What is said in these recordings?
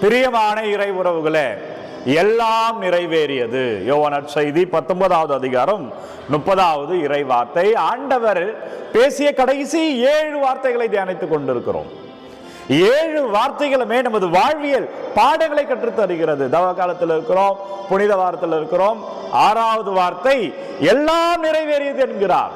பிரியமான இறை உறவுகளே எல்லாம் நிறைவேறியது. யோவனர் செய்தி பத்தொன்பதாவது அதிகாரம் முப்பதாவது இறை வார்த்தை. ஆண்டவர் பேசிய கடைசி ஏழு வார்த்தைகளை தியானித்துக் கொண்டிருக்கிறோம். ஏழு வார்த்தைகளுமே நமது வாழ்வியல் பாடங்களை கற்று தருகிறது தவ காலத்தில் இருக்கிறோம் புனித வாரத்தில் இருக்கிறோம். ஆறாவது வார்த்தை எல்லாம் நிறைவேறியது என்கிறார்.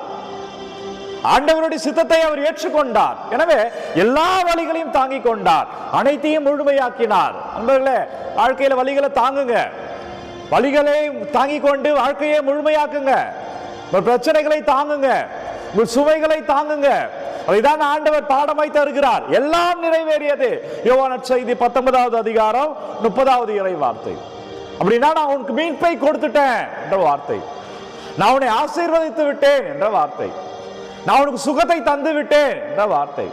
ஆண்டவருடைய சித்தத்தை அவர் ஏற்றுக்கொண்டார். எனவே எல்லா வழிகளையும் தாங்கிக் கொண்டார். அனைத்தையும் முழுமையாக்கினார். அன்பர்களே வாழ்க்கையில வழிகளை தாங்குங்க. வழிகளை தாங்கி கொண்டு வாழ்க்கையை முழுமையாக்குங்க. உங்கள் பிரச்சனைகளை தாங்குங்க. உங்கள் சுவைகளை தாங்குங்க. அதைதான் ஆண்டவர் பாடமாய் தருகிறார். எல்லாம் நிறைவேறியது. யோவான செய்தி பத்தொன்பதாவது அதிகாரம் முப்பதாவது இறை வார்த்தை. அப்படின்னா நான் உனக்கு மீட்பை கொடுத்துட்டேன் என்ற வார்த்தை. நான் உன்னை ஆசீர்வதித்து விட்டேன் என்ற வார்த்தை. நான் உனக்கு சுகத்தை தந்து விட்டேன் என்ற வார்த்தை.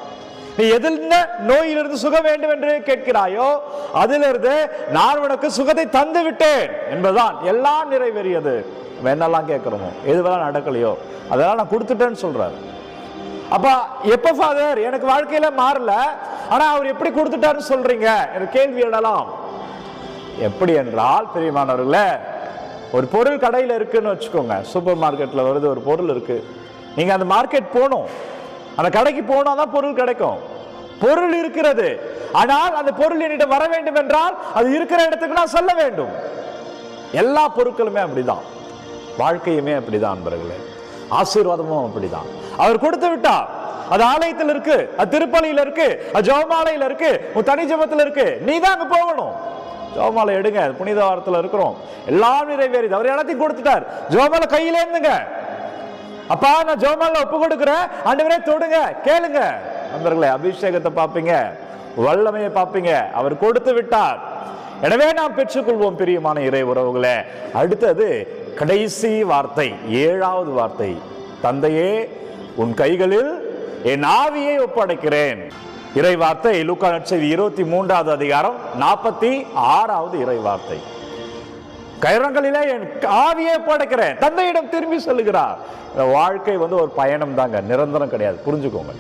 நீ எதில் நோயிலிருந்து சுகம் வேண்டும் என்று கேட்கிறாயோ அதிலிருந்து நான் உனக்கு சுகத்தை தந்து விட்டேன் என்பதுதான் எல்லாம் நிறைவேறியது. என்னெல்லாம் கேட்கிறோமோ எதுவெல்லாம் நடக்கலையோ அதெல்லாம் நான் கொடுத்துட்டேன்னு சொல்றாரு. அப்பா எப்ப ஃபாதர் எனக்கு வாழ்க்கையில மாறல. ஆனா அவர் எப்படி கொடுத்துட்டாருன்னு சொல்றீங்க? எனக்கு கேள்வி எழலாம். எப்படி என்றால் பெரியமானவர்களே ஒரு பொருள் கடையில் இருக்குன்னு வச்சுக்கோங்க. சூப்பர் மார்க்கெட்டில் வருது ஒரு பொருள் இருக்குது நீங்க அந்த மார்க்கெட் போகணும். அந்த கடைக்கு போனால் தான் பொருள் கிடைக்கும். பொருள் இருக்கிறது. ஆனால் அந்த பொருள் என்னிடம் வர வேண்டும் என்றால் அது இருக்கிற இடத்துக்கு நான் சொல்ல வேண்டும். எல்லா பொருட்களுமே அப்படிதான். வாழ்க்கையுமே அப்படிதான் அன்பர்களே. ஆசீர்வாதமும் அப்படிதான். அவர் கொடுத்து விட்டார். அது ஆலயத்தில் இருக்கு அது திருப்பலியில இருக்கு அது ஜெபமாலையில இருக்கு உன் தனி ஜெபத்துல இருக்கு. நீ தான் அங்க போகணும். ஜோமாலை எடுங்க புனித வாரத்துல இருக்கிறோம். எல்லாம் நிறைவேறிது அவர் எல்லாத்தையும் கொடுத்துட்டார். ஜோமாலை கையில இருந்துங்க. அப்பா நான் ஜெபமால ஒப்பு கொடுக்குறேன். ஆண்டவரே தொடுங்க. கேளுங்க. நண்பர்களே அபிஷேகத்தை பார்ப்பீங்க. வல்லமையை பார்ப்பீங்க. அவர் கொடுத்து விட்டார். எனவே நாம் பெற்றுக்கொள்வோம் பிரியமான இறை உறவுகளே. அடுத்தது கடைசி வார்த்தை ஏழாவது வார்த்தை. தந்தையே உன் கைகளில் என் ஆவியை ஒப்படைக்கிறேன். இறை வார்த்தை லூக்கா நற்செய்தி இருபத்தி மூன்றாவது அதிகாரம் நாற்பத்தி ஆறாவது இறை வார்த்தை. கயிறங்களிலே என் ஆவியே படைக்கிறேன். தந்தையிடம் திரும்பி சொல்லுகிறார். இந்த வாழ்க்கை வந்து ஒரு பயணம் தாங்க நிரந்தரம் கிடையாது. புரிஞ்சுக்கோங்க.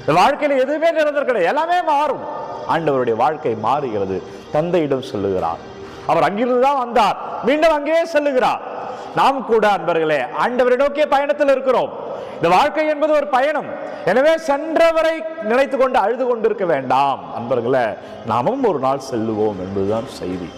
இந்த வாழ்க்கையில் எதுவுமே நிரந்தரம் கிடையாது. எல்லாமே மாறும். ஆண்டவருடைய வாழ்க்கை மாறுகிறது. தந்தையிடம் சொல்லுகிறார். அவர் அங்கிருந்து தான் வந்தார். மீண்டும் அங்கேயே செல்லுகிறார். நாம் கூட அன்பர்களே ஆண்டவரை நோக்கிய பயணத்தில் இருக்கிறோம். இந்த வாழ்க்கை என்பது ஒரு பயணம். எனவே சென்றவரை நினைத்து கொண்டு அழுது கொண்டிருக்க வேண்டாம். அன்பர்களே நாமும் ஒரு நாள் செல்லுவோம் என்பதுதான் செய்தி.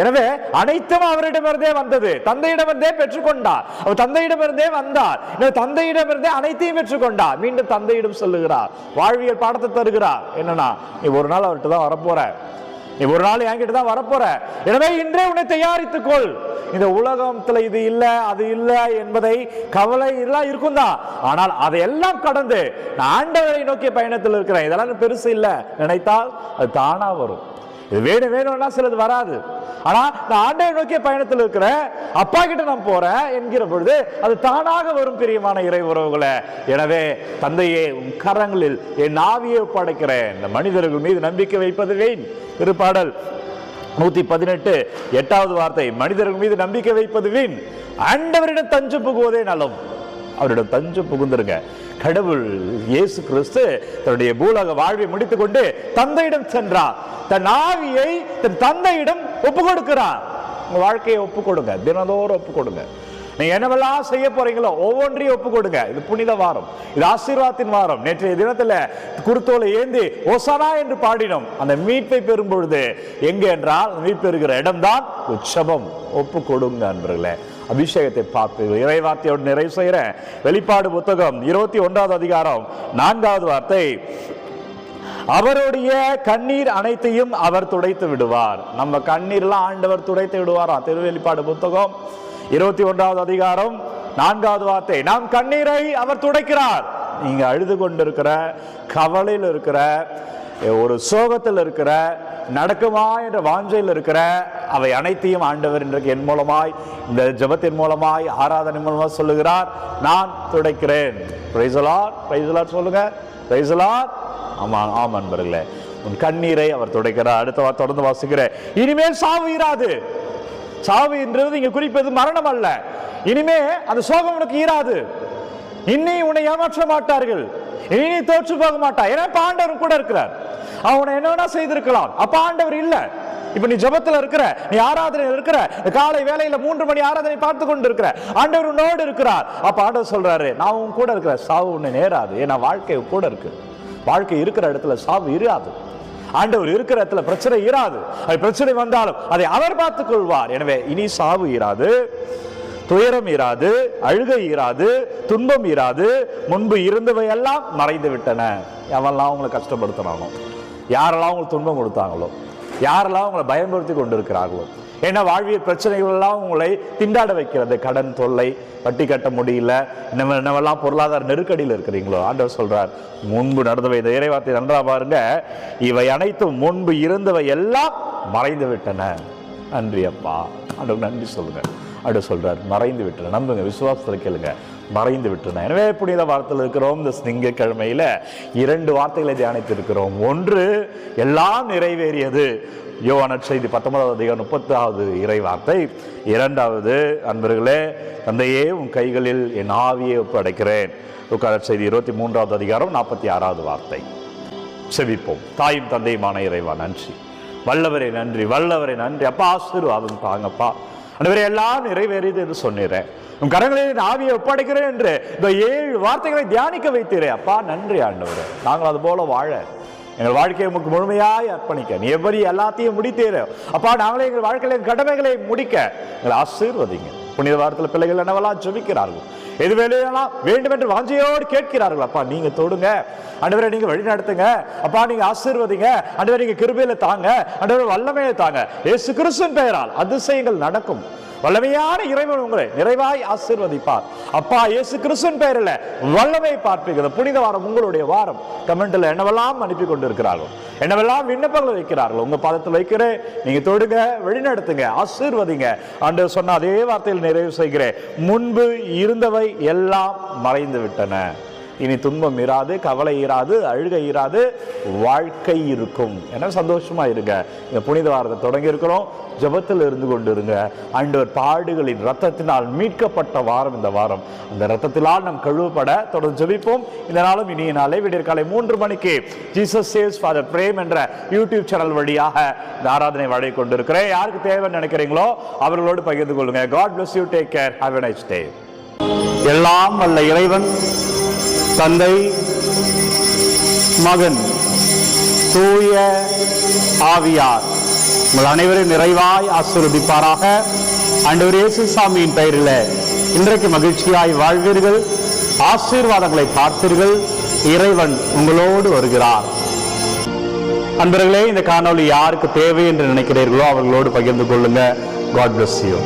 எனவே அனைத்தும் அவரிடமிருந்தே வந்தது. தந்தையிடமிருந்தே பெற்றுக்கொண்டார். அவர் தந்தையிடமிருந்தே வந்தார். தந்தையிடமிருந்தே அனைத்தையும் பெற்றுக்கொண்டார். மீண்டும் தந்தையிடம் சொல்லுகிறார். வாழ்வியல் பாடத்தை தருகிறார். என்னன்னா நீ ஒரு நாள் அவர்கிட்ட தான் வரப்போற. நீ ஒரு நாள் என்கிட்ட தான் வரப்போற. எனவே இன்றே உன்னை தயாரித்துக் கொள். இந்த உலகத்துல இது இல்ல அது இல்ல என்பதை கவலை எல்லாம் இருக்கும் தான். ஆனால் அதையெல்லாம் கடந்து நான் ஆண்டவரை நோக்கிய பயணத்தில் இருக்கிறேன். இதெல்லாம் பெருசு இல்ல. நினைத்தால் அது தானா வரும். இது வேணும் வேணும்னா சிலது வராது. ஆனா நான் ஆண்டை நோக்கிய பயணத்தில் இருக்கிற அப்பா கிட்ட நான் போறேன் என்கிற பொழுது அது தானாக வரும் பிரியமான இறை உறவுகளை. எனவே தந்தையே உன் கரங்களில் என் ஆவியை படைக்கிறேன் இந்த மனிதர்கள் மீது நம்பிக்கை வைப்பது வேண். திருப்பாடல் நூத்தி பதினெட்டு எட்டாவது வார்த்தை மனிதர்கள் மீது நம்பிக்கை வைப்பது வீண். ஆண்டவரிடம் தஞ்சு புகுவதே நலம். அவரிடம் தஞ்சு புகுந்துருங்க. கடவுள் இயேசு கிறிஸ்து தன்னுடைய பூலக வாழ்வை முடித்துக் கொண்டு தந்தையிடம் சென்றார். தன் ஆவியை தன் தந்தையிடம் ஒப்பு கொடுக்கிறார் உங்க வாழ்க்கையை ஒப்பு கொடுங்க தினந்தோறும் ஒப்பு கொடுங்க நீங்க என்னவெல்லாம் செய்ய போறீங்களோ ஒவ்வொன்றையும் ஒப்பு கொடுங்க. இது புனித வாரம். இது ஆசீர்வாதத்தின் வாரம். நேற்றைய தினத்துல குருத்தோலை ஏந்தி ஒசனா என்று பாடினோம். அந்த மீட்பை பெறும் பொழுது எங்க என்றால் மீட்பெறுகிற இடம்தான் உற்சவம். ஒப்பு கொடுங்க அன்பர்களே. அபிஷேகத்தை பார்த்து இறைவார்த்தையோடு நிறைவு செய்கிறேன். வெளிப்பாடு புத்தகம் இருபத்தி ஒன்றாவது அதிகாரம் நான்காவது வார்த்தை. அவருடைய கண்ணீர் அனைத்தையும் அவர் துடைத்து விடுவார். நம்ம கண்ணீர்லாம் ஆண்டவர் துடைத்து விடுவாரா? திருவெளிப்பாடு புத்தகம் இருபத்தி ஒன்றாவது அதிகாரம் நான்காவது வார்த்தை. நாம் கண்ணீரை அவர் துடைக்கிறார். நீங்க அழுது கொண்டிருக்கிற கவலையில் இருக்கிற ஒரு சோகத்தில் இருக்கிற நடக்குமா? என்ற வாஞ்சையில் இருக்கிற அவை அனைத்தையும் ஆண்டவர் இன்றைக்கு என் மூலமாய் இந்த ஜெபத்தின் மூலமாய் ஆராதனை மூலமாக சொல்லுகிறார். நான் துடைக்கிறேன். Praise the lord praise the lord சொல்லுங்க. பிரைசலார் ஆமா ஆமா நண்பர்களே உன் கண்ணீரை அவர் துடைக்கிறார். அடுத்த வாரம் தொடர்ந்து வாசிக்கிறேன். இனிமேல் சாவு இராது. சாவு என்றது இங்கே குறிப்பது மரணம் அல்ல. இனிமே அந்த சோகம் உனக்கு ஈராது. இன்னி உன்னை ஏமாற்ற மாட்டார்கள். இனி நீ தோற்று போக மாட்டா ஏன்னா பாண்டவர் கூட இருக்கிறார். அவனை என்ன செய்திருக்கலாம். அப்ப ஆண்டவர் இல்ல. இப்ப நீ ஜெபத்துல இருக்கிற நீ ஆராதனையில் இருக்கிற காலை வேலையில் மூன்று மணி ஆராதனை பார்த்து கொண்டு இருக்கிற ஆண்டவர் உன்னோடு இருக்கிறார். அப்ப ஆண்டவர் சொல்றாரு நான் உன் கூட இருக்கிற சாவு உன்னை நேராது. ஏன்னா வாழ்க்கை கூட இருக்கு. வாழ்க்கை இருக்கிற இடத்துல சாவு இராது ஆண்டவர் இருக்கிற இடத்துல பிரச்சனை இராது. அது பிரச்சனை வந்தாலும் அதை அவர் பார்த்துக் கொள்வார் எனவே இனி சாவு இராது துயரம் இராது அழுகை இராது துன்பம் இராது முன்பு இருந்தவை எல்லாம் மறைந்து விட்டன. எவெல்லாம் அவங்களை கஷ்டப்படுத்தினானோ யாரெல்லாம் அவங்களுக்கு துன்பம் கொடுத்தாங்களோ யாரெல்லாம் அவங்களை பயன்படுத்தி கொண்டிருக்கிறார்களோ ஏன்னா வாழ்வியல் பிரச்சனைகள் எல்லாம் உங்களை திண்டாட வைக்கிறது. கடன் தொல்லை வட்டி கட்ட முடியல நம்ம என்னவெல்லாம் பொருளாதார நெருக்கடியில் இருக்கிறீங்களோ ஆண்டவர் சொல்றார். முன்பு நடந்தவை இந்த இறைவார்த்தை நன்றா பாருங்க. இவை அனைத்தும் முன்பு இருந்தவை எல்லாம் மறைந்து விட்டன. நன்றி அப்பா. ஆண்டவர் நன்றி சொல்லுங்க. அப்படி சொல்றார் மறைந்து விட்டன. நம்புங்க விசுவாசத்தில் கேளுங்க. மறைந்து விட்டன எனவே புனித வாரத்தில் இருக்கிறோம் இந்த திங்கக்கிழமையில் இரண்டு வார்த்தைகளை தியானித்திருக்கிறோம். ஒன்று எல்லாம் நிறைவேறியது. யோவான செய்தி பத்தொன்பதாவது அதிகாரம் முப்பத்தாவது இறை வார்த்தை. இரண்டாவது அன்பர்களே தந்தையே உன் கைகளில் என் ஆவியை ஒப்படைக்கிறேன். உட்கார செய்தி இருபத்தி மூன்றாவது அதிகாரம் நாற்பத்தி ஆறாவது வார்த்தை. செவிப்போம் தாயும் தந்தையுமான இறைவா நன்றி. வல்லவரை நன்றி. வல்லவரை நன்றி. அப்பா ஆசீர்வாதம் தாங்கப்பா. அனைவரை எல்லாம் நிறைவேறியது என்று சொன்னீரேன் உன் கரங்களில் ஆவியை ஒப்படைக்கிறேன் என்று இந்த ஏழு வார்த்தைகளை தியானிக்க வைத்தீரே. அப்பா நன்றி ஆண்டவர். நாங்கள் அது போல வாழ. எங்கள் வாழ்க்கையை உமக்கு முழுமையாய் அர்ப்பணிக்க. நீ எப்படி எல்லாத்தையும் முடித்தீர. அப்பா நாங்களே எங்கள் வாழ்க்கையில கடமைகளை முடிக்க. எங்களை ஆசீர்வதிங்க. புனித வாரத்தில் பிள்ளைகள் என்னவெல்லாம் ஜபிக்கிறார்கள்? எது வேலையெல்லாம் வேண்டும் என்று வாஞ்சையோடு கேட்கிறார்கள்? அப்பா நீங்க தொடுங்க. அண்டவரை நீங்க வழி நடத்துங்க. அப்பா நீங்க ஆசீர்வதிங்க. அண்டவரை நீங்க கிருபையில தாங்க. அண்டவரை வல்லமையில தாங்க. இயேசு கிறிஸ்துவின் பெயரால் அதிசயங்கள் நடக்கும். வல்லமையான இறைவன் உங்களை நிறைவாய் ஆசீர்வதிப்பார். அப்பா இயேசு கிறிஸ்துவின் பெயரில் வல்லமை பார்ப்பீங்க புனித வாரம் உங்களுடைய வாரம். கமெண்ட்ல என்னவெல்லாம் அனுப்பி கொண்டிருக்கிறார்கள் என்னவெல்லாம் விண்ணப்பங்கள் வைக்கிறார்கள் உங்க பாதத்தில் வைக்கிறேன். நீங்க தொடுங்க வழிநடத்துங்க ஆசீர்வதிங்க. அன்று சொன்ன அதே வார்த்தையில் நிறைவு செய்கிறேன். முன்பு இருந்தவை எல்லாம் மறைந்து விட்டன. இனி துன்பம் இராது கவலை இராது அழுகை இராது வாழ்க்கை இருக்கும். என சந்தோஷமா இருங்க. இந்த புனித வாரத்தை தொடங்கி இருக்கிறோம். ஜெபத்தில் இருந்து கொண்டு இருங்க ஆண்டவர் பாடுகளின் ரத்தத்தினால் மீட்கப்பட்ட வாரம் இந்த வாரம். அந்த ரத்தத்தினால் நாம் கழுவப்பட தொடர்ந்து ஜபிப்போம். இந்த நாளும் இனிய நாளை. விடியற் காலை மூன்று மணிக்கு ஜீசஸ் சேவ்ஸ் ஃபாதர் பிரேம் என்ற யூடியூப் சேனல் வழியாக இந்த ஆராதனை வழங்கி கொண்டிருக்கிறேன். யாருக்கு தேவைன்னு நினைக்கிறீங்களோ அவர்களோடு பகிர்ந்து கொள்ளுங்க. God bless you take care have a nice day எல்லாம் வல்ல இறைவன் தந்தை மகன் தூய ஆவியார். உங்கள் அனைவரும் நிறைவாய் ஆசீர்வதிப்பாராக. ஆண்டவர் இயேசு சாமியின் பெயரில் இன்றைக்கு மகிழ்ச்சியாய் வாழ்வீர்கள். ஆசீர்வாதங்களை பார்த்தீர்கள். இறைவன் உங்களோடு வருகிறார். அன்பர்களே இந்த காணொளி யாருக்கு தேவை என்று நினைக்கிறீர்களோ அவர்களோடு பகிர்ந்து கொள்ளுங்க. God bless you